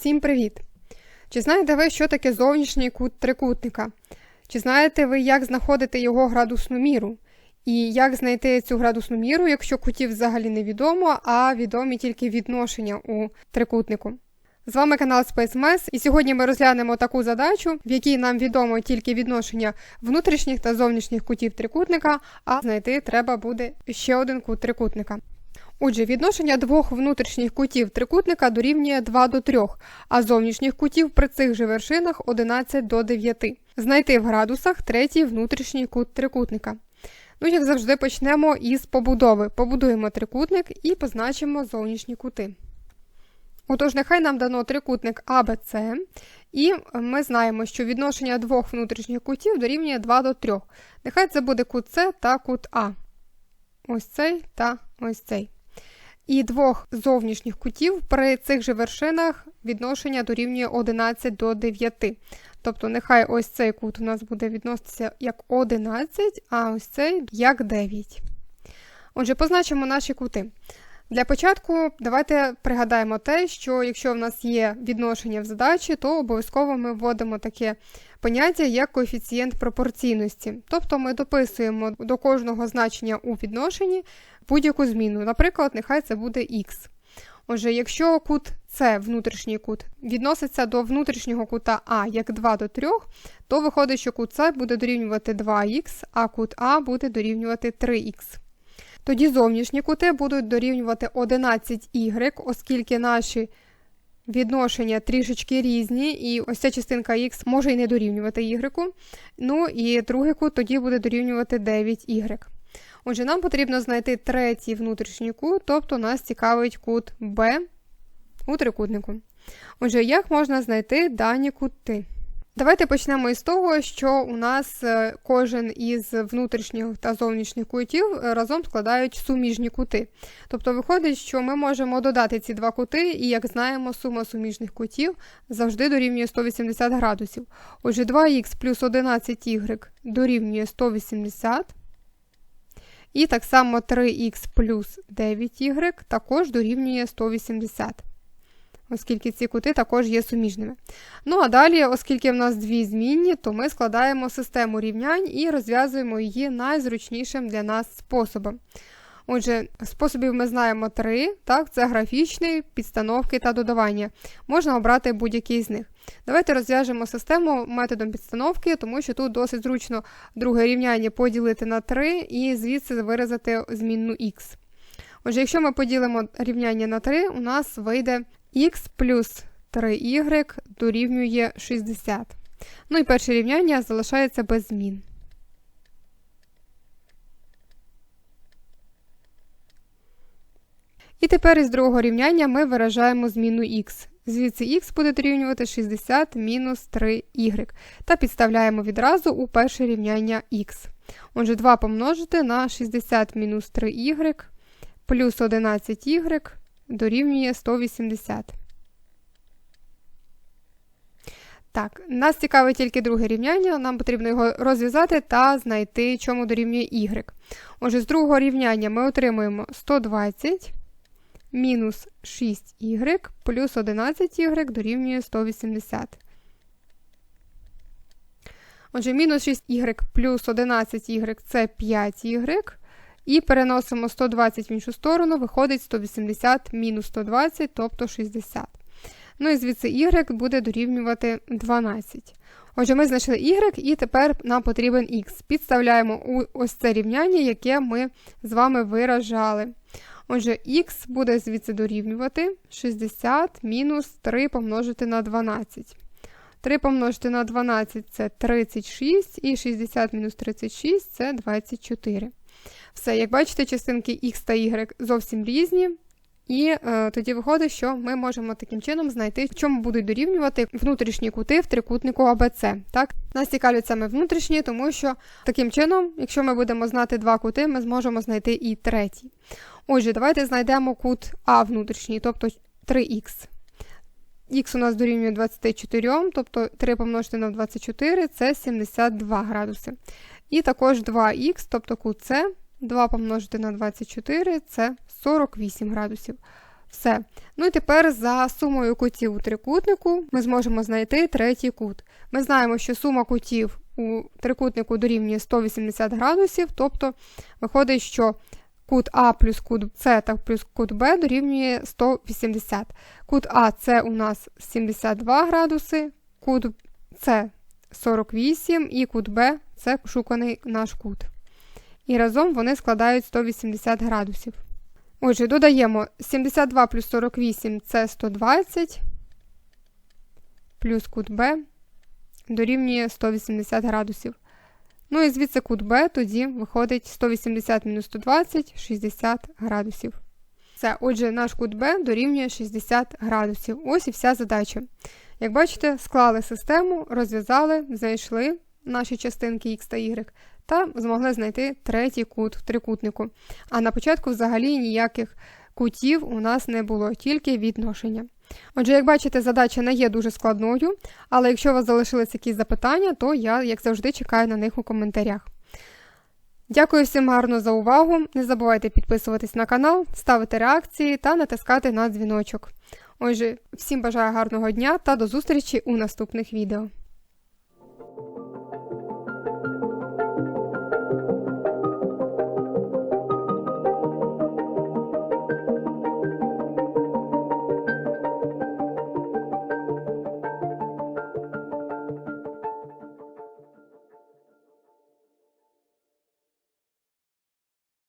Всім привіт! Чи знаєте ви, що таке зовнішній кут трикутника? Чи знаєте ви, як знаходити його градусну міру? І як знайти цю градусну міру, якщо кутів взагалі невідомо, а відомі тільки відношення у трикутнику? З вами канал SpaceMess, і сьогодні ми розглянемо таку задачу, в якій нам відомо тільки відношення внутрішніх та зовнішніх кутів трикутника, а знайти треба буде ще один кут трикутника. Отже, відношення двох внутрішніх кутів трикутника дорівнює 2 до 3, а зовнішніх кутів при цих же вершинах 11 до 9. Знайти в градусах третій внутрішній кут трикутника. Ну, як завжди, почнемо із побудови. Побудуємо трикутник і позначимо зовнішні кути. Отож, нехай нам дано трикутник АБЦ, і ми знаємо, що відношення двох внутрішніх кутів дорівнює 2 до 3. Нехай це буде кут С та кут А. Ось цей та ось цей. І двох зовнішніх кутів при цих же вершинах відношення дорівнює 11 до 9. Тобто, нехай ось цей кут у нас буде відноситися як 11, а ось цей як 9. Отже, позначимо наші кути. Для початку давайте пригадаємо те, що якщо в нас є відношення в задачі, то обов'язково ми вводимо таке поняття як коефіцієнт пропорційності. Тобто ми дописуємо до кожного значення у відношенні будь-яку зміну. Наприклад, нехай це буде х. Отже, якщо кут С, внутрішній кут, відноситься до внутрішнього кута А як 2 до 3, то виходить, що кут С буде дорівнювати 2х, а кут А буде дорівнювати 3х. Тоді зовнішні кути будуть дорівнювати 11y, оскільки наші відношення трішечки різні, і ось ця частинка х може і не дорівнювати y. Ну і другий кут тоді буде дорівнювати 9y. Отже, нам потрібно знайти третій внутрішній кут, тобто нас цікавить кут Б у трикутнику. Отже, як можна знайти дані кути? Давайте почнемо із того, що у нас е, кожен із внутрішніх та зовнішніх кутів е, разом складають суміжні кути. Тобто виходить, що ми можемо додати ці два кути, і, як знаємо, сума суміжних кутів завжди дорівнює 180 градусів. Отже, 2х плюс 11y дорівнює 180. І так само 3х плюс 9y також дорівнює 180 оскільки ці кути також є суміжними. Ну а далі, оскільки в нас дві змінні, то ми складаємо систему рівнянь і розв'язуємо її найзручнішим для нас способом. Отже, способів ми знаємо три: так, це графічний, підстановки та додавання. Можна обрати будь-який з них. Давайте розв'яжемо систему методом підстановки, тому що тут досить зручно друге рівняння поділити на 3 і звідси виразити змінну х. Отже, якщо ми поділимо рівняння на 3, у нас вийде х плюс 3y дорівнює 60. Ну і перше рівняння залишається без змін. І тепер із другого рівняння ми виражаємо зміну х. Звідси х буде дорівнювати 60 мінус 3y. Та підставляємо відразу у перше рівняння х. Отже, 2 помножити на 60 мінус 3y плюс 11y дорівнює 180. Так, нас цікавить тільки друге рівняння, нам потрібно його розв'язати та знайти, чому дорівнює y. Отже, з другого рівняння ми отримуємо 120 мінус 6y плюс 11y дорівнює 180. Отже, мінус 6y плюс 11y це 5y. І переносимо 120 в іншу сторону, виходить 180 мінус 120, тобто 60. Ну і звідси y буде дорівнювати 12. Отже, ми знайшли y, і тепер нам потрібен x. Підставляємо ось це рівняння, яке ми з вами виражали. Отже, х буде звідси дорівнювати 60 мінус 3 помножити на 12. 3 помножити на 12 це 36, і 60 мінус 36 це 24. Все, як бачите, частинки Х та Y зовсім різні. І е, тоді виходить, що ми можемо таким чином знайти, чому будуть дорівнювати внутрішні кути в трикутнику АБЦ. Так? Нас цікавлять саме внутрішні, тому що таким чином, якщо ми будемо знати два кути, ми зможемо знайти і третій. Отже, давайте знайдемо кут А внутрішній, тобто 3х. Х у нас дорівнює 24, тобто 3 помножити на 24 це 72 градуси. І також 2х, тобто кут С, 2 помножити на 24 це 48 градусів. Все. Ну і тепер за сумою кутів у трикутнику ми зможемо знайти третій кут. Ми знаємо, що сума кутів у трикутнику дорівнює 180 градусів, тобто виходить, що кут А плюс кут С та плюс кут Б дорівнює 180. Кут А це у нас 72 градуси, кут С 48 і кут Б це шуканий наш кут. І разом вони складають 180 градусів. Отже, додаємо 72 плюс 48 це 120, плюс кут Б дорівнює 180 градусів. Ну і звідси кут Б тоді виходить 180 мінус 120 60 градусів. Все, отже, наш кут Б дорівнює 60 градусів. Ось і вся задача. Як бачите, склали систему, розв'язали, знайшли наші частинки Х та Y та змогли знайти третій кут в трикутнику. А на початку взагалі ніяких кутів у нас не було, тільки відношення. Отже, як бачите, задача не є дуже складною, але якщо у вас залишились якісь запитання, то я, як завжди, чекаю на них у коментарях. Дякую всім гарно за увагу. Не забувайте підписуватись на канал, ставити реакції та натискати на дзвіночок. Отже, всім бажаю гарного дня та до зустрічі у наступних відео.